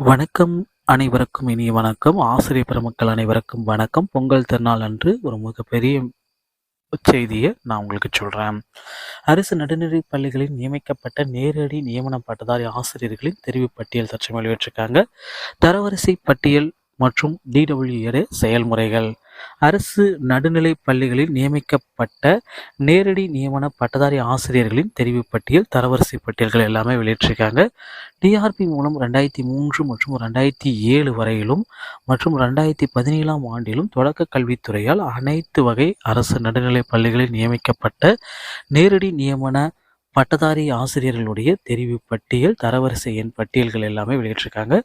வணக்கம் அனைவருக்கும் இனிய வணக்கம். ஆசிரியர் பெருமக்கள் அனைவருக்கும் வணக்கம். பொங்கல் திருநாள் அன்று ஒரு மிகப்பெரிய செய்தியை நான் உங்களுக்கு சொல்கிறேன் அரசு நடுநிலை பள்ளிகளில் நியமிக்கப்பட்ட நேரடி நியமன பட்டதாரி ஆசிரியர்களின் தெரிவு பட்டியல் தற்சமயம் வெளியிட்டிருக்காங்க. தரவரிசை பட்டியல் மற்றும் டிடபிள்யூஏ செயல்முறைகள். அரசு நடுநிலை பள்ளிகளில் நியமிக்கப்பட்ட நேரடி நியமன பட்டதாரி ஆசிரியர்களின் தெரிவு பட்டியல் தரவரிசை பட்டியல்கள் எல்லாமே வெளியிட்டிருக்காங்க. டிஆர்பி மூலம் ரெண்டாயிரத்தி மூன்று மற்றும் ரெண்டாயிரத்தி ஏழு வரையிலும் மற்றும் ரெண்டாயிரத்தி பதினேழாம் ஆண்டிலும் தொடக்க கல்வித்துறையால் அனைத்து வகை அரசு நடுநிலை பள்ளிகளில் நியமிக்கப்பட்ட நேரடி நியமன பட்டதாரி ஆசிரியர்களுடைய தெரிவு பட்டியல் தரவரிசை எண் பட்டியல்கள் எல்லாமே வெளியிட்டிருக்காங்க.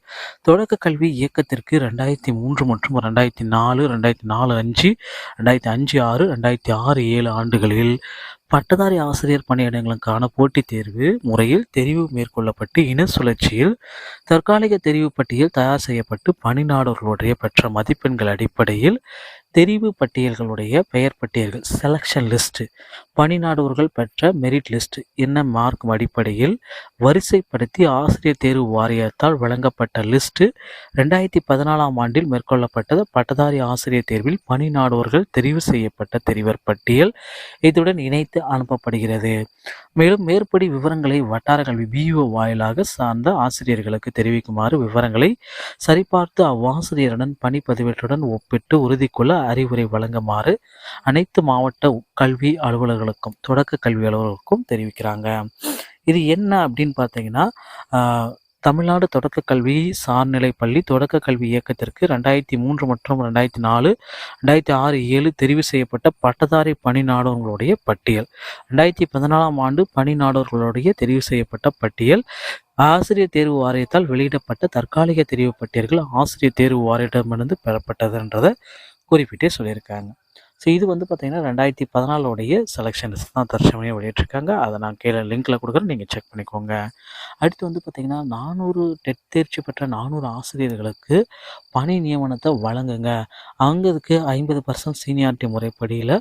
தொடக்க கல்வி இயக்கத்திற்கு ரெண்டாயிரத்தி மூன்று மற்றும் ரெண்டாயிரத்தி நாலு ரெண்டாயிரத்தி நாலு அஞ்சு ரெண்டாயிரத்தி அஞ்சு ஆறு ரெண்டாயிரத்தி ஆறு ஏழு ஆண்டுகளில் பட்டதாரி ஆசிரியர் பணியிடங்களுக்கான போட்டித் தேர்வு முறையில் தெரிவு மேற்கொள்ளப்பட்டு இன சுழற்சியில் தற்காலிக தெரிவு பட்டியல் தயார் செய்யப்பட்டு பணிநாடர்களுடைய பெற்ற மதிப்பெண்கள் அடிப்படையில் தெரிவு பட்டியல்களுடைய பெயர் பட்டியல்கள் செலக்ஷன் லிஸ்ட்டு பணிநாடுவர்கள் பெற்ற மெரிட் லிஸ்ட் என்ன மார்க் அடிப்படையில் வரிசைப்படுத்தி ஆசிரியர் தேர்வு வாரியத்தால் வழங்கப்பட்ட லிஸ்ட்டு ரெண்டாயிரத்தி பதினாலாம் ஆண்டில் மேற்கொள்ளப்பட்டது. பட்டதாரி ஆசிரியர் தேர்வில் பணிநாடுவர்கள் தெரிவு செய்யப்பட்ட தெரிவர் பட்டியல் இதுடன் இணைத்து அனுப்பப்படுகிறது. மேலும் மேற்படி விவரங்களை வட்டார கல்வி பிஇஓ வாயிலாக சார்ந்த ஆசிரியர்களுக்கு தெரிவிக்குமாறு விவரங்களை சரிபார்த்து அவ்வாசிரியருடன் பணி பதிவேற்றுடன் ஒப்பிட்டு உறுதி கொள்ள அறிவுரை வழங்குமாறு அனைத்து மாவட்ட கல்வி அலுவலர்களுக்கும் தொடக்க கல்வி அலுவலர்களுக்கும் தெரிவிக்கிறாங்க. இது என்ன அப்படின்னு பார்த்தீங்கன்னா தமிழ்நாடு தொடக்க கல்வி சார்நிலை பள்ளி தொடக்க கல்வி இயக்கத்திற்கு ரெண்டாயிரத்தி மூன்று மற்றும் ரெண்டாயிரத்தி நாலு ரெண்டாயிரத்தி ஆறு ஏழு தெரிவு செய்யப்பட்ட பட்டதாரி பணி நாடகங்களுடைய பட்டியல். ரெண்டாயிரத்தி பதினாலாம் ஆண்டு பணி நாடோர்களுடைய தெரிவு செய்யப்பட்ட பட்டியல். ஆசிரியர் தேர்வு வாரியத்தால் வெளியிடப்பட்ட தற்காலிக தெரிவு பட்டியல்கள் ஆசிரியர் தேர்வு வாரியத்திடமிருந்து பெறப்பட்டதுன்றதை குறிப்பிட்டே சொல்லியிருக்காங்க. ஸோ இது வந்து பார்த்தீங்கன்னா ரெண்டாயிரத்தி பதினாலோடைய செலெக்ஷன்ஸ் தான் தற்சமயம் வெளியிட்ருக்காங்க அதை நான் கீழே லிங்க்கில் கொடுக்குறேன். நீங்கள் செக் பண்ணிக்கோங்க. அடுத்து வந்து பார்த்தீங்கன்னா நானூறு டெட் தேர்ச்சி பெற்ற நானூறு ஆசிரியர்களுக்கு பணி நியமனத்தை வழங்குங்க. அங்கதுக்கு ஐம்பது பர்சன்ட் சீனியாரிட்டி முறைப்படியில்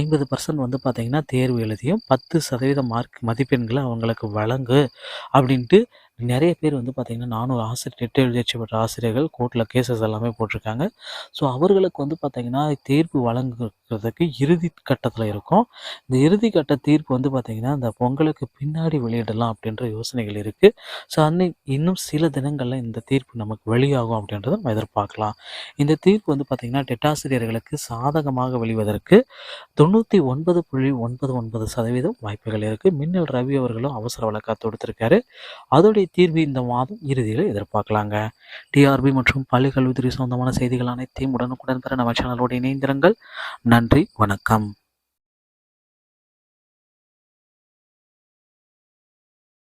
ஐம்பது பர்சன்ட் வந்து பார்த்தீங்கன்னா தேர்வு எழுதியும் பத்து சதவீத மார்க் மதிப்பெண்களை அவங்களுக்கு வழங்கு அப்படின்ட்டு நிறைய பேர் வந்து பார்த்திங்கன்னா நானூறு ஆசிரியர் டெட் தேர்ச்சி பெற்ற ஆசிரியர்கள் கோர்ட்டில் கேசஸ் எல்லாமே போட்டிருக்காங்க. ஸோ அவர்களுக்கு வந்து பார்த்திங்கன்னா தேர்வு இருக்கிறதுக்கு இறுதி கட்டத்தில் இருக்கும். இந்த இறுதி கட்ட தீர்ப்பு வந்து பார்த்திங்கன்னா இந்த பொங்கலுக்கு பின்னாடி வெளியிடலாம் அப்படின்ற யோசனைகள் இருக்குது ஸோ அன்னை இன்னும் சில தினங்களில் இந்த தீர்ப்பு நமக்கு வெளியாகும் அப்படின்றத நம்ம எதிர்பார்க்கலாம். இந்த தீர்ப்பு வந்து பார்த்திங்கன்னா டெட்டாசிரியர்களுக்கு சாதகமாக வெளிவதற்கு தொண்ணூற்றி ஒன்பது புள்ளி ஒன்பது ஒன்பது சதவீதம் வாய்ப்புகள் இருக்குது மின்னல் ரவி அவர்களும் அவசர வழக்காக தொடுத்திருக்காரு அதோடைய தீர்வு இந்த மாதம் இறுதியில் எதிர்பார்க்கலாங்க. டிஆர்பி மற்றும் பள்ளி கல்வித்துறை சொந்தமான செய்திகள் அனைத்தையும் உடனுக்குடன் பெற நம்ம சேனலோடு இணைந்திருங்கள். நன்றி வணக்கம்.